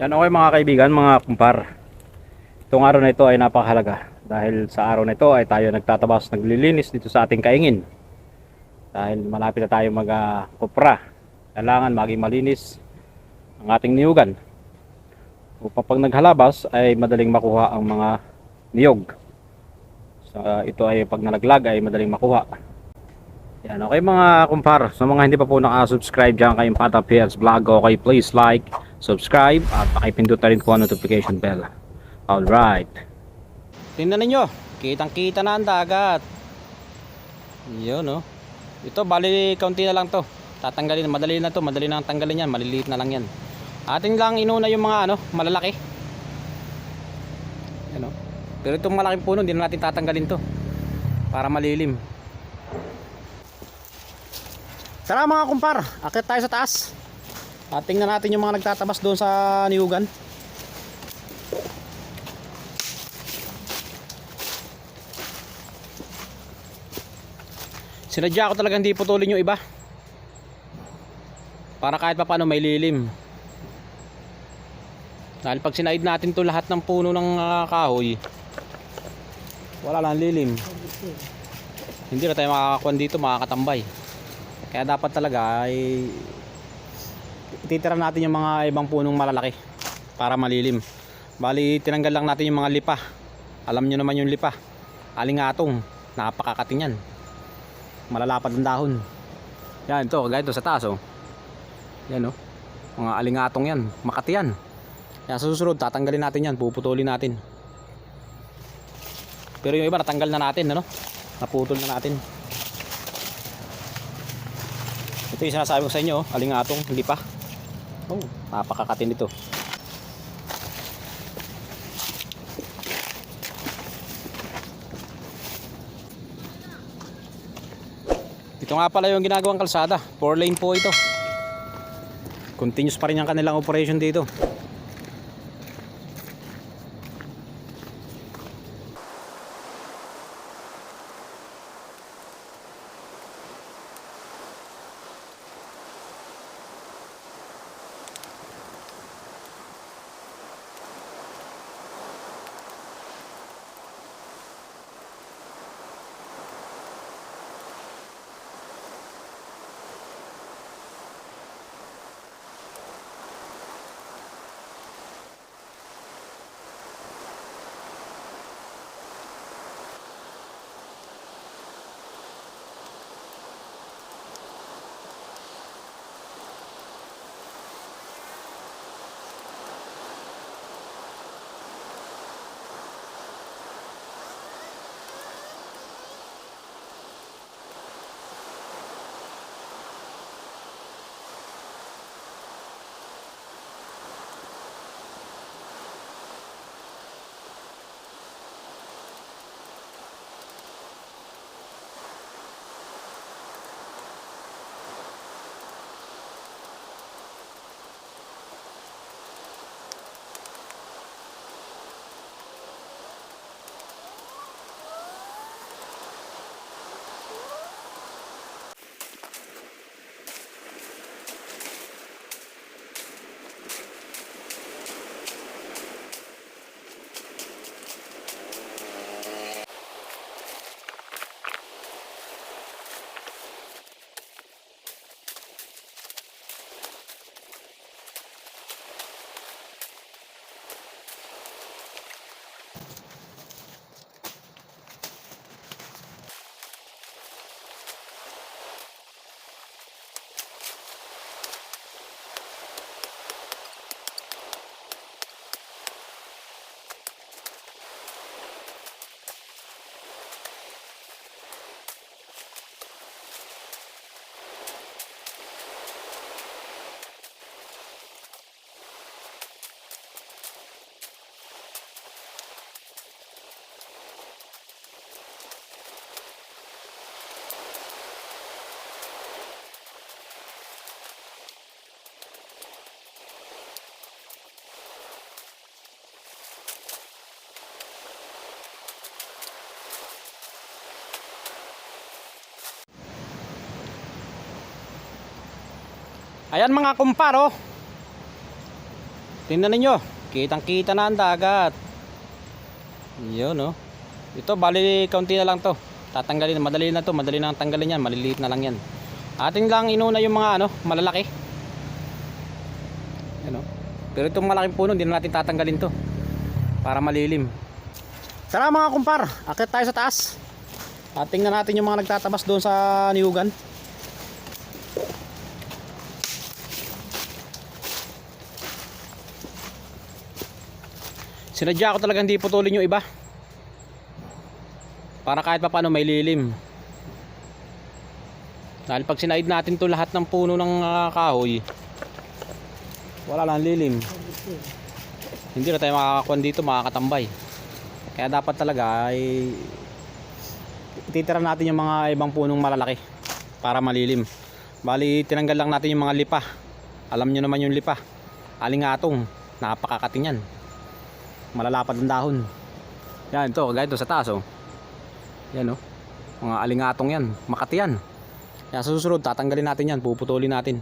Yan okay mga kaibigan, mga kumpar. Itong araw na ito ay napakahalaga dahil sa araw na ito ay tayo nagtatabas, naglilinis dito sa ating kaingin. Dahil malapit na tayo mag-kupra. Kailangan maging malinis ang ating niyugan. Upang pag naghalabas ay madaling makuha ang mga niyog. Sa ito ay pag nalaglag ay madaling makuha. Yan, okay mga kumpar. Sa mga hindi pa po nakasubscribe dyan kay Pata PS Vlog, okay, please like, subscribe, at pakipindot na rin po ang notification bell. Alright. Tingnan ninyo, kitang kita na ang dagat. Yun, no. Ito, bali, kaunti na lang to. Tatanggalin, madali na to, madali na ang tanggalin yan, maliliit na lang yan. Ating lang inuna yung mga, ano, malalaki. Ano. Pero itong malaking puno, hindi na natin tatanggalin to. Para malilim. Tara mga kumpar, akit tayo sa taas. At tingnan natin yung mga nagtatabas doon sa niyugan. Sinadya ko talaga hindi putulin yung iba. Para kahit pa paano may lilim. Dahil pag sinaid natin to lahat ng puno ng ah, kahoy, wala lang lilim. Hindi na tayo makakakuan dito, makakatambay. Kaya dapat talaga ay ititira natin yung mga ibang punong malalaki para malilim. Bali, tinanggal lang natin yung mga lipa. Alam nyo naman yung lipa. Alingatong, napakakating yan. Malalapad ang dahon. Yan, ito, kagaya ito sa taas, oh. Yan, oh. Mga alingatong yan, makati yan. Kaya sa susunod, tatanggalin natin yan, puputulin natin. Pero yung iba, natanggal na natin, ano? Naputol na natin. Ito yung sinasabi ko sa inyo, oh, alingatong, hindi pa. Oh, napakakatin ito. Ito nga pala yung ginagawang kalsada. 4 lane po ito. Continuous pa rin ang kanilang operation dito. Ayan mga kumparo. Tingnan ninyo, kitang kita na ang dagat. Yun no. Ito bali kaunti na lang to. Tatanggalin, madali na to, madali na tanggalin yan, maliliit na lang yan. Ating lang inuna yung mga ano, malalaki. Ano? Pero itong malaking puno, hindi na natin tatanggalin to. Para malilim. Tara mga kumpar, akit tayo sa taas. At tingnan natin yung mga nagtatabas doon sa niyugan. Sinadya ko talagang hindi putulin yung iba. Para kahit pa paano may lilim. Dahil pag sinaid natin to lahat ng puno ng ah, kahoy, wala lang lilim. Hindi na tayo makakakuha dito, makakatambay. Kaya dapat talaga ay ititira natin yung mga ibang punong malalaki para malilim. Bali, tinanggal lang natin yung mga lipa. Alam nyo naman yung lipa. Alingatong, napakakating yan. Malalapad ang dahon. Yan, ito, gaya ito sa taas, oh. Yan, oh. Mga alingatong yan, makati yan. Kaya sa susunod, tatanggalin natin yan, puputulin natin.